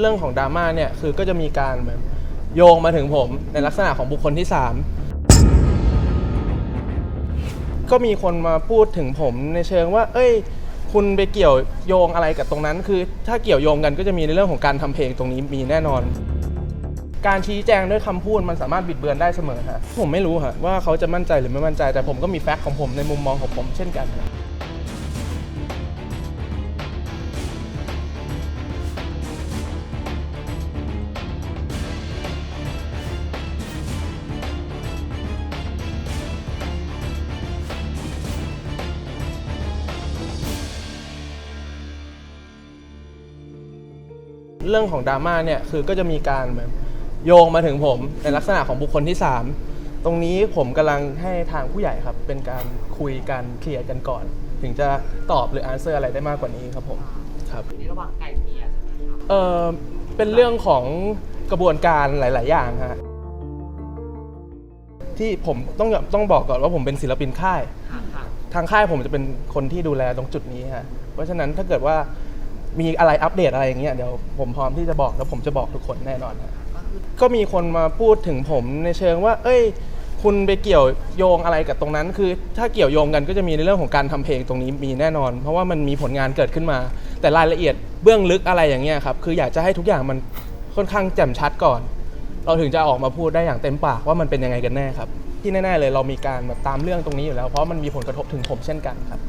เรื่องของดราม่าเนี่ยคือก็จะมีการเหมือนโยงมาถึงผมในลักษณะของบุคคลที่ 3 ก็มีคนมาพูดถึงผมในเชิงว่า เอ้ย คุณไปเกี่ยวโยงอะไรกับตรงนั้น คือถ้าเกี่ยวโยงกันก็จะมีในเรื่องของการทำเพลงตรงนี้มีแน่นอน การชี้แจงด้วยคำพูดมันสามารถบิดเบือนได้เสมอฮะผมไม่รู้ฮะว่าเขาจะมั่นใจหรือไม่มั่นใจแต่ผมก็มีแฟกต์ของผมในมุมมองของผมเช่นกัน เรื่องของดราม่าเนี่ยคือก็จะมีการเหมือนโยงมาถึงผมในลักษณะของบุคคลที่ 3 ตรงนี้ผมกำลังให้ทางผู้ใหญ่ครับ เป็นการคุยกันเคลียร์กันก่อน ถึงจะตอบหรือ answer อะไรได้มากกว่านี้ครับผมครับอยู่ในระหว่างไก่เกลี่ยใช่ไหมครับเออเป็นเรื่องของกระบวนการหลาย ๆ อย่างฮะที่ผมต้องต้องบอกก่อนว่าผมเป็นศิลปินค่าย ค่ะค่ะทางค่ายผมจะเป็นคนที่ดูแลตรงจุดนี้ฮะเพราะฉะนั้นถ้าเกิดว่า มีอะไรอัปเดตอะไรอย่างเงี้ยเดี๋ยวผมพร้อมที่จะบอกแล้วผมจะบอกทุกคนแน่นอนฮะก็คือก็มีคนมาพูดถึงผมในเชิงว่า เอ้ย คุณไปเกี่ยวโยงอะไรกับตรงนั้น คือถ้าเกี่ยวโยงกันก็จะมีในเรื่องของการทำเพลงตรงนี้มีแน่นอน เพราะว่ามันมีผลงานเกิดขึ้นมา แต่รายละเอียดเบื้องลึกอะไรอย่างเงี้ยครับคืออยากจะให้ทุกอย่างมันค่อนข้างแจ่มชัดก่อน เราถึงจะออกมาพูดได้อย่างเต็มปากว่ามันเป็นยังไงกันแน่ครับ ที่แน่ๆเลยเรามีการแบบตามเรื่องตรงนี้อยู่แล้วเพราะมันมีผลกระทบถึงผมเช่นกันครับ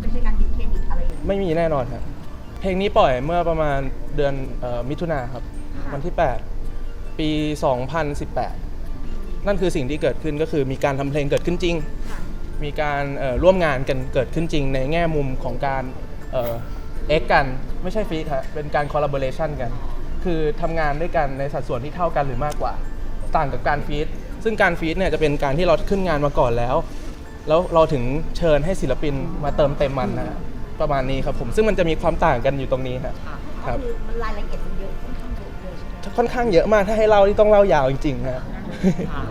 ไม่ใช่การดิสเครดิตอะไรอย่างเงี้ยไม่มีแน่นอนครับ เพลงนี้ปล่อยเมื่อประมาณเดือนเออมิถุนาครับ วันที่ 8 ปี 2018 นั่นคือสิ่งที่เกิดขึ้นก็คือมีการทำเพลงเกิดขึ้นจริง มีการเอ่อร่วมงานกันเกิดขึ้นจริง ในแง่มุมของการเอ็กกันไม่ใช่ฟีดฮะเป็นการคอลลาบอร์เรชันกัน คือทำงานด้วยกันในสัดส่วนที่เท่ากันหรือมากกว่า ต่างกับการฟีดซึ่งการฟีดเนี่ยจะเป็นการที่เราขึ้นงานมาก่อนแล้ว แล้วเราถึงเชิญให้ศิลปินมาเติมเต็มมันนะฮะ ประมาณนี้ครับผมซึ่งมันจะมีความต่างกันอยู่ตรงนี้ฮะ ค่ะครับคือมันรายละเอียดมันเยอะค่อนข้างเยอะเลยใช่ไหมค่อนข้างเยอะมากถ้าให้เล่าที่ต้องเล่ายาวจริงๆฮะ ค่ะ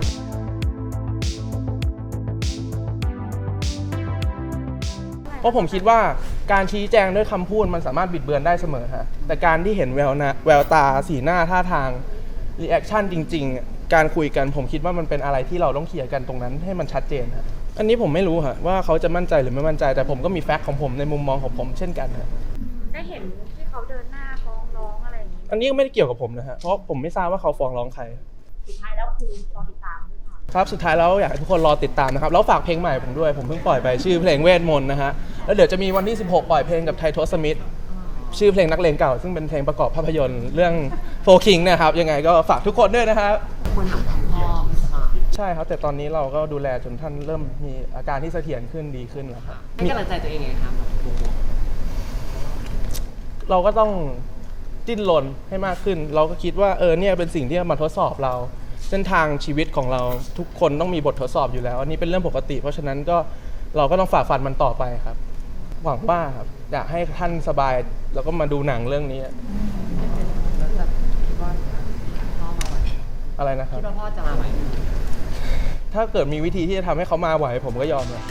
เพราะผมคิดว่าการชี้แจงด้วยคำพูดมันสามารถบิดเบือนได้เสมอฮะแต่การที่เห็นแววนะแววตาสีหน้าท่าทางรีแอคชั่นจริง ๆ การคุยกันผมคิดว่ามันเป็นอะไรที่เราต้องเคลียร์กันตรงนั้นให้มันชัดเจนฮะ อันนี้ผมไม่รู้ฮะว่าเขาจะมั่นใจหรือไม่มั่นใจ แต่ผมก็มีแฟกต์ของผมในมุมมองของผมเช่นกันฮะได้เห็นที่เขาเดินหน้าฟ้องร้องอะไรอย่างนี้อันนี้ก็ไม่ได้เกี่ยวกับผมนะฮะเพราะผมไม่ทราบว่าเขาฟ้องร้องใคร สุดท้ายแล้วคือรอติดตามด้วยค่ะครับสุดท้ายแล้วอยากให้ทุกคนรอติดตามนะครับแล้วฝากเพลงใหม่ผมด้วย ผมเพิ่งปล่อยไปชื่อเพลงเวทมนต์นะฮะแล้วเดี๋ยวจะมีวันที่ 16 ปล่อยเพลงกับไททอสมิธชื่อเพลงนักเลงเก่า ซึ่งเป็นเพลงประกอบภาพยนตร์เรื่องโฟคิงนะครับยังไงก็ฝากทุกคนด้วยนะครับ ใช่ครับ แต่ตอนนี้เราก็ดูแลจนท่านเริ่มมีอาการที่เสถียรขึ้นดีขึ้นแล้วครับ ให้กำลังใจตัวเองไงครับแบบบวกเราก็ต้องดิ้นรนให้มากขึ้น เราก็คิดว่าเออเนี่ยเป็นสิ่งที่มาทดสอบเรา เส้นทางชีวิตของเราทุกคนต้องมีบททดสอบอยู่แล้ว อันนี้เป็นเรื่องปกติ เพราะฉะนั้นก็เราก็ต้องฝ่าฟันมันต่อไปครับ หวังว่าครับอยากให้ท่านสบายแล้วก็มาดูหนังเรื่องนี้ๆแล้วจะคิดว่าพ่อมาไหวอะไรนะครับ คิดว่าพ่อจะมาไหว ถ้าเกิดมีวิธีที่จะทำให้เขามาไหวผมก็ยอมเลย